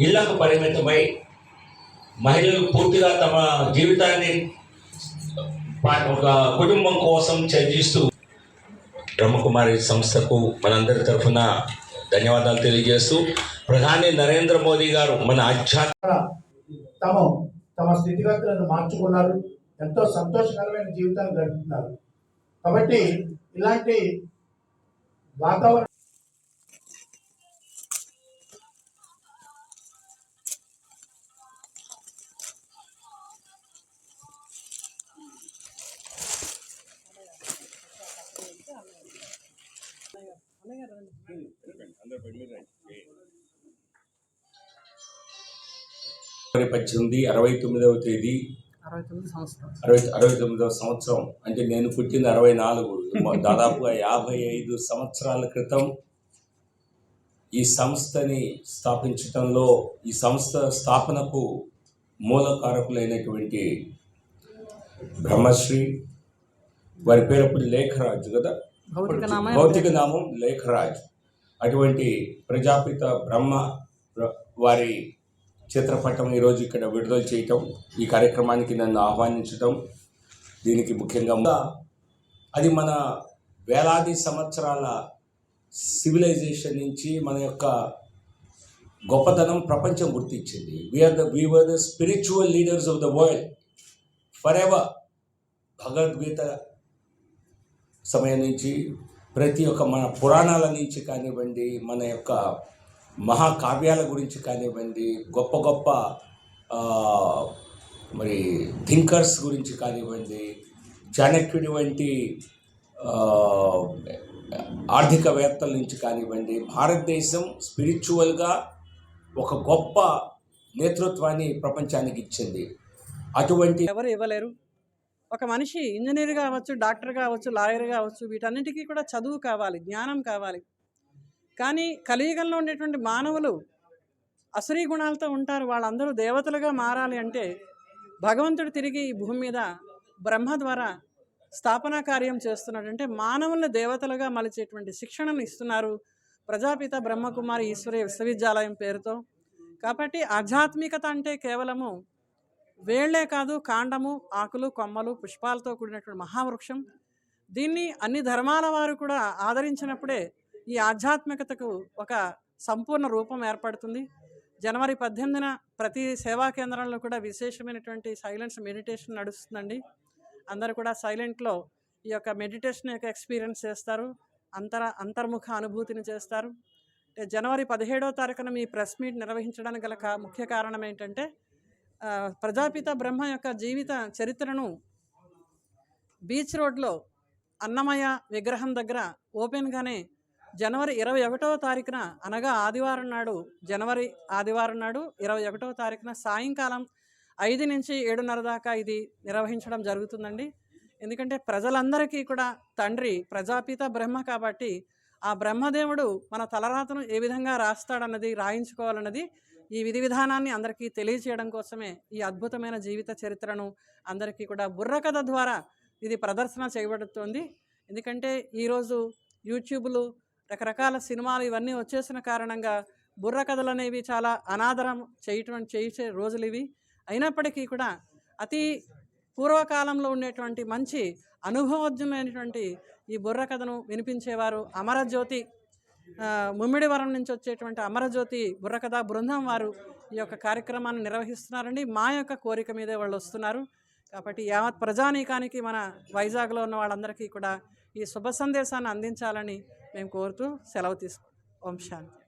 ఇళ్ళకు పరిమితమై మహిళలు పూర్తిగా తమ జీవితాన్ని ఒక కుటుంబం కోసం చర్చిస్తూ బ్రహ్మకుమారి సంస్థకు మనందరి తరఫున ధన్యవాదాలు తెలియజేస్తూ ప్రధాని నరేంద్ర మోదీ గారు మన ఆధ్యాత్మ తమ స్థితిగతులను మార్చుకున్నారు ఎంతో సంతోషకరమైన జీవితాన్ని గడుపుతున్నారు కాబట్టి ఇలాంటి వాతావరణం ఫిబ్రవరి పద్దెనిమిది అరవై తొమ్మిదవ తేదీ. అరవై అరవై తొమ్మిదవ సంవత్సరం. అంటే నేను పుట్టింది అరవై నాలుగు. దాదాపుగా యాభై ఐదు సంవత్సరాల క్రితం ఈ సంస్థని స్థాపించటంలో ఈ సంస్థ స్థాపనకు మూలకారకులైనటువంటి బ్రహ్మశ్రీ వారి పేరు అప్పుడు లేఖరాజు కదా? భౌతిక నామం లేఖరాజ్. అటువంటి ప్రజాపిత బ్రహ్మ వారి చిత్రపటం ఈరోజు ఇక్కడ విడుదల చేయటం ఈ కార్యక్రమానికి నన్ను ఆహ్వానించటం దీనికి ముఖ్యంగా అది మన వేలాది సంవత్సరాల సివిలైజేషన్ నుంచి మన యొక్క గొప్పతనం ప్రపంచం గుర్తించింది. We're the we're the spiritual leaders of the world forever Bhagavad Gita సమయం నుంచి ప్రతి ఒక్క మన పురాణాల నుంచి కానివ్వండి మన యొక్క మహాకావ్యాల గురించి కానివ్వండి గొప్ప గొప్ప మరి థింకర్స్ గురించి కానివ్వండి చాణక్యుడి వంటి ఆర్థికవేత్తల నుంచి కానివ్వండి భారతదేశం స్పిరిచువల్గా ఒక గొప్ప నేతృత్వాన్ని ప్రపంచానికి ఇచ్చింది. అటువంటి ఎవరు ఇవ్వలేరు. ఒక మనిషి ఇంజనీర్ కావచ్చు డాక్టర్ కావచ్చు లాయర్ కావచ్చు వీటన్నిటికీ కూడా చదువు కావాలి జ్ఞానం కావాలి. కానీ కలియుగంలో ఉండేటువంటి మానవులు అసరీ గుణాలతో ఉంటారు. వాళ్ళందరూ దేవతలుగా మారాలి అంటే భగవంతుడు తిరిగి ఈ భూమి మీద బ్రహ్మ ద్వారా స్థాపనా కార్యం చేస్తున్నాడు. అంటే మానవుల్ని దేవతలుగా మలిచేటువంటి శిక్షణను ఇస్తున్నారు ప్రజాపిత బ్రహ్మకుమారి ఈశ్వరీయ విశ్వవిద్యాలయం పేరుతో. కాబట్టి ఆధ్యాత్మికత అంటే కేవలము వేళ్ళే కాదు కాండము ఆకులు కొమ్మలు పుష్పాలతో కూడినటువంటి మహావృక్షం. దీన్ని అన్ని ధర్మాల వారు కూడా ఆదరించినప్పుడే ఈ ఆధ్యాత్మికతకు ఒక సంపూర్ణ రూపం ఏర్పడుతుంది. జనవరి పద్దెనిమిదిన ప్రతి సేవా కేంద్రంలో కూడా విశేషమైనటువంటి సైలెన్స్ మెడిటేషన్ నడుస్తుందండి. అందరూ కూడా సైలెంట్లో ఈ యొక్క మెడిటేషన్ యొక్క ఎక్స్పీరియన్స్ చేస్తారు. అంతర అంతర్ముఖ అనుభూతిని చేస్తారు. జనవరి పదిహేడవ తారీఖున మీ ప్రెస్ మీట్ నిర్వహించడానికి గల ముఖ్య కారణం ఏంటంటే ప్రజాపిత బ్రహ్మ యొక్క జీవిత చరిత్రను బీచ్ రోడ్లో అన్నమయ్య విగ్రహం దగ్గర ఓపెన్గానే జనవరి ఇరవై ఒకటవ తారీఖున అనగా ఆదివారం నాడు జనవరి ఆదివారం నాడు ఇరవై ఒకటవ తారీఖున సాయంకాలం ఐదు నుంచి ఏడున్నర దాకా ఇది నిర్వహించడం జరుగుతుందండి. ఎందుకంటే ప్రజలందరికీ కూడా తండ్రి ప్రజాపిత బ్రహ్మ కాబట్టి ఆ బ్రహ్మదేవుడు మన తలరాతను ఏ విధంగా రాస్తాడన్నది రాయించుకోవాలన్నది ఈ విధి విధానాన్ని అందరికీ తెలియచేయడం కోసమే ఈ అద్భుతమైన జీవిత చరిత్రను అందరికీ కూడా బుర్రకథ ద్వారా ఇది ప్రదర్శన చేయబడుతోంది. ఎందుకంటే ఈరోజు యూట్యూబ్లు రకరకాల సినిమాలు ఇవన్నీ వచ్చేసిన కారణంగా బుర్ర కథలు అనేవి చాలా అనాదరం చేయటం చేసే రోజులు ఇవి అయినప్పటికీ కూడా అతి పూర్వకాలంలో ఉండేటువంటి మంచి అనుభవజ్ఞమైనటువంటి ఈ బుర్ర కథను వినిపించేవారు అమరజ్యోతి. ముమ్మిడివరం నుంచి వచ్చేటువంటి అమరజ్యోతి బుర్రకథ బృందం వారు ఈ యొక్క కార్యక్రమాన్ని నిర్వహిస్తున్నారండి. మా యొక్క కోరిక మీదే వాళ్ళు వస్తున్నారు. కాబట్టి యావత్ ప్రజానీకానికి మన వైజాగ్లో ఉన్న వాళ్ళందరికీ కూడా ఈ శుభ సందేశాన్ని అందించాలని మేము కోరుతూ సెలవు తీసుకు ఓం శాంతి.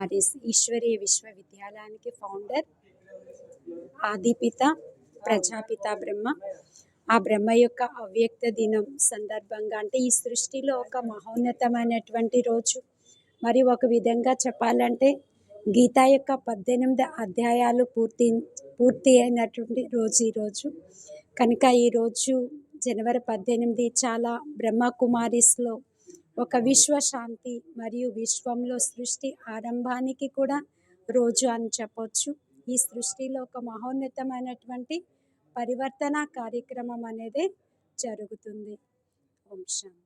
మరి ఈశ్వరీయ విశ్వవిద్యాలయానికి ఫౌండర్ ఆదిపిత ప్రజాపిత బ్రహ్మ. ఆ బ్రహ్మ యొక్క అవ్యక్త దినం సందర్భంగా అంటే ఈ సృష్టిలో ఒక మహోన్నతమైనటువంటి రోజు. మరి ఒక విధంగా చెప్పాలంటే గీత యొక్క పద్దెనిమిది అధ్యాయాలు పూర్తి పూర్తి అయినటువంటి రోజు ఈరోజు కనుక ఈరోజు జనవరి పద్దెనిమిది చాలా బ్రహ్మకుమారిస్లో ఒక విశ్వశాంతి మరియు విశ్వంలో సృష్టి ఆరంభానికి కూడా రోజు అని చెప్పొచ్చు. ఈ సృష్టిలో ఒక మహోన్నతమైనటువంటి పరివర్తన కార్యక్రమం అనేది జరుగుతుంది. ఓం శాంతి.